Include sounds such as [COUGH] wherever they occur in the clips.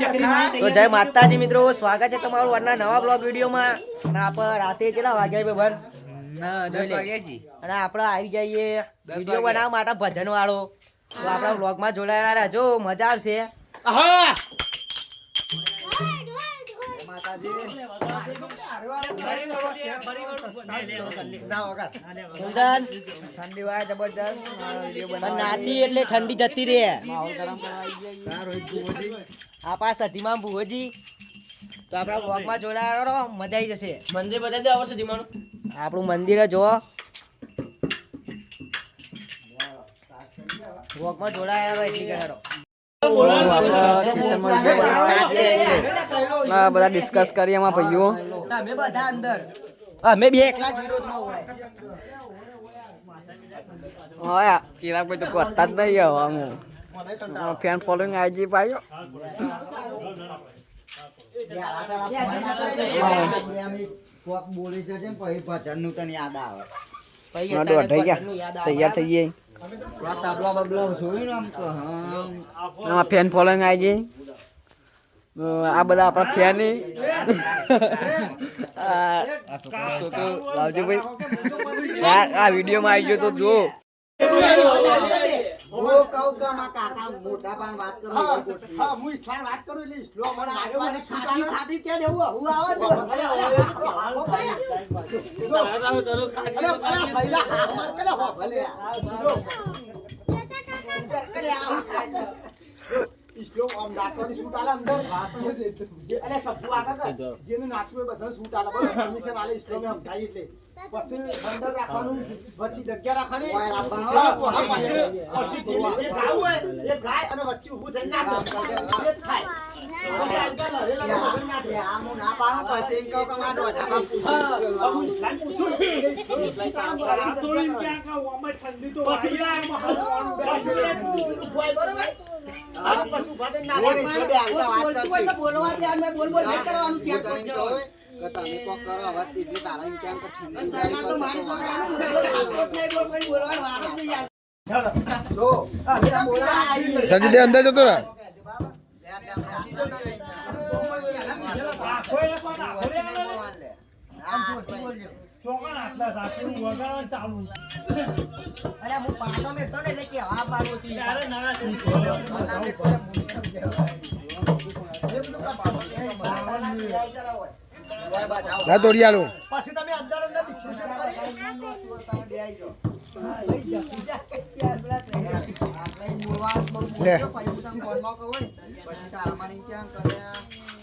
તો જય માતાજી મિત્રો સ્વાગત છે તમારું આજના નવા બ્લોગ વિડીયોમાં. અને આપણે રાતે કેટલા વાગ્યા છે ભાઈ દસ અને આપણે આવી જઈએ વીડિયો બનાવવા માટે ભજન વાળો તો આપણા બ્લોગમાં જોડાયેલા રહેજો મજા આવશે. ઠંડી વાય બનાવવા નાચી એટલે ઠંડી જતી રહે. માહોલ સધીમાં ભુવજી તો આપણા વોકમાં જોડાયો રહો મજા આવી જશે. મંદિર બતાવી દે આવો સધીમાનું આપણું મંદિર જો વોકમાં જોડાયો રહો એટલી કહેરો બધા ડિસ્કસ કરીએ એમાં ભાઈઓ. અમે બધા અંદર. અમે બે એકલા જ વિરોધમાં હોય. હા કિરાક ભાઈ તો કરતા જ નહીં હવે હું ફેન ફોલોઈંગ જઈ પાયો બોલી. તૈયાર થઈ એમાં ફેન ફોલોઈંગ આવી જાય આ બધા આપણા ફેન લાવજો ભાઈ આ વિડીયોમાં આવી ગયો તો જો કહું કે મારા કાકા મોટા પાન વાત કરો એવી ગોઠવી. પણ આજુબાજુ ખાટી ખાટી ક્યાં દેવું? હું આવે ને ભલે. કરે આવું થાય છે. ઓય આપવાનું. ત્યાં- ત્યાં હું ના પાડું, પછી એમ કહું કે મારા ડોહામાં પૂછ્યું કે બોલ, એટલે બે આવતા વાત કરશે. બોલવા દે અમે બોલ બોલ નહીં કરવાનું હું તો કે તમે કોક કરો હવે એટલે તારા એમ કેમ કે ઠંડી જાય પછી તો- જો, આ આવી. દે અંદર અરે હું પાછો મેં તો ને એટલે કે હવા પાડો હતી ના તોડી આલું લે ભજન મચે લડવાનું બળવાનું.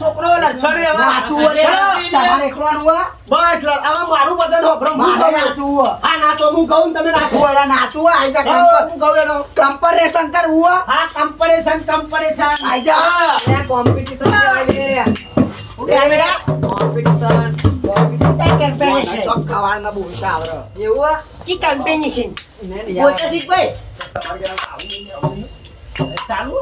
છોકરો છે? તમારે એકલાનું હોય? મારે નાચવું હોય. ઓલા નાચવું હોય, આઈ જા કમ્પ- કમ્પરેશન કરવું હોય? આઈ જા. ઉઠ્યા બેટા? ચોક ખવાડના બોલતા આવડે. બોલતા શીખ ભાઈ. ચાલુ?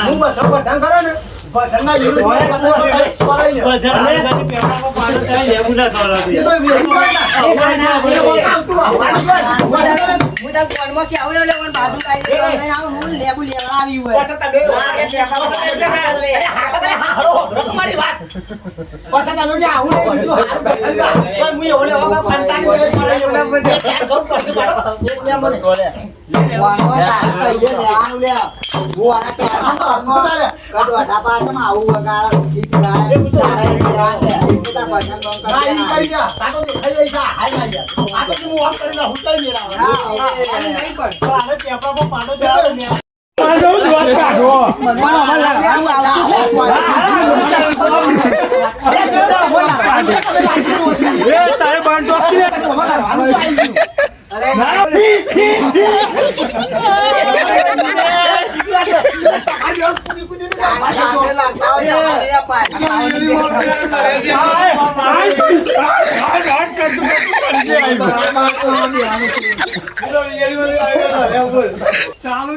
હું. બધા બધા કરો ને લેવું હોય આવું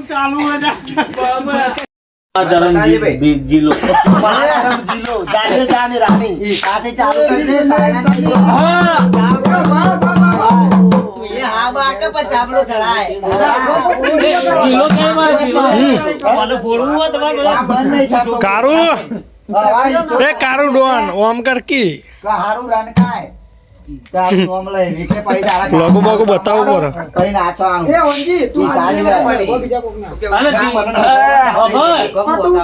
ચાલુ કરજે, silent થઈ જજો. એ હા બાર કે પછી ચાપલો ચડાય આ બંધ નહીં થતો. કારું અવાજ તો એ કારું ડોન ઓમ કર કી કે હારું રન ખાય. તારું નામ લઈ, રીતે પછી તારા [LAUGHS] લોગો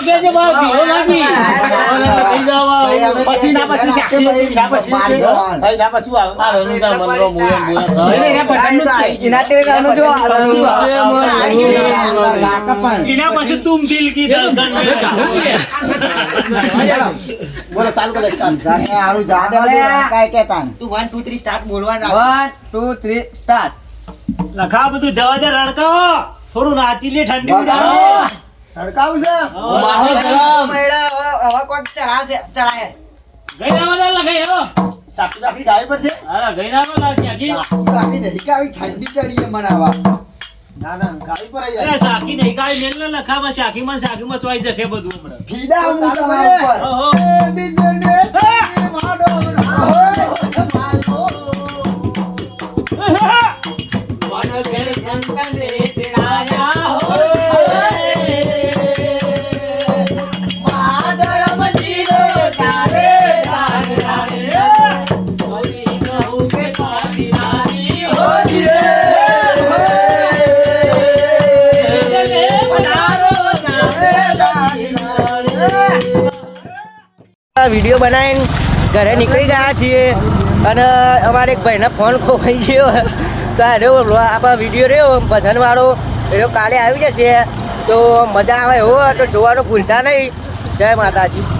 કે છે થઈ જવા પછી ના પછી ના પછી. આ મનરો પછી દિલ કી ધડકન મે જા દે તું વન ટુ થ્રી સ્ટાર્ટ બોલવાનું વન ટુ થ્રી સ્ટાર્ટ લખા બધું જવા દે રડકાવો થોડું નાચી લે ઠંડી ઉડાડો. માહો ગરમ. મેડા હવે કોઈક ચડાવશે ચડાય ગઈ રાખી ગાય પર છે. અરે ગઈ ના બધા ક્યાંકી કાંઈ નહીં, કાંઈ ઠંડી ચડીએ મનાવા. અરે શાખી નહીં કાઈ મેલ ને લખામાં શાખીમાં શાખીમાં ચોઈ જશે બધું હમણાં. ફીડા હું તમારા ઉપર. ઓહો. આ વીડિયો બનાવીને ઘરે નીકળી ગયા છીએ. અને અમારે એક ભાઈને ફોન ખોવાઈ ગયો. તો આ રહ્યો આપણા વીડિયો રહ્યો, ભજનવાળો. એ કાલે આવી જશે. તો મજા આવે એવો, તો જોવાનું ભૂલતા નહીં. જય માતાજી.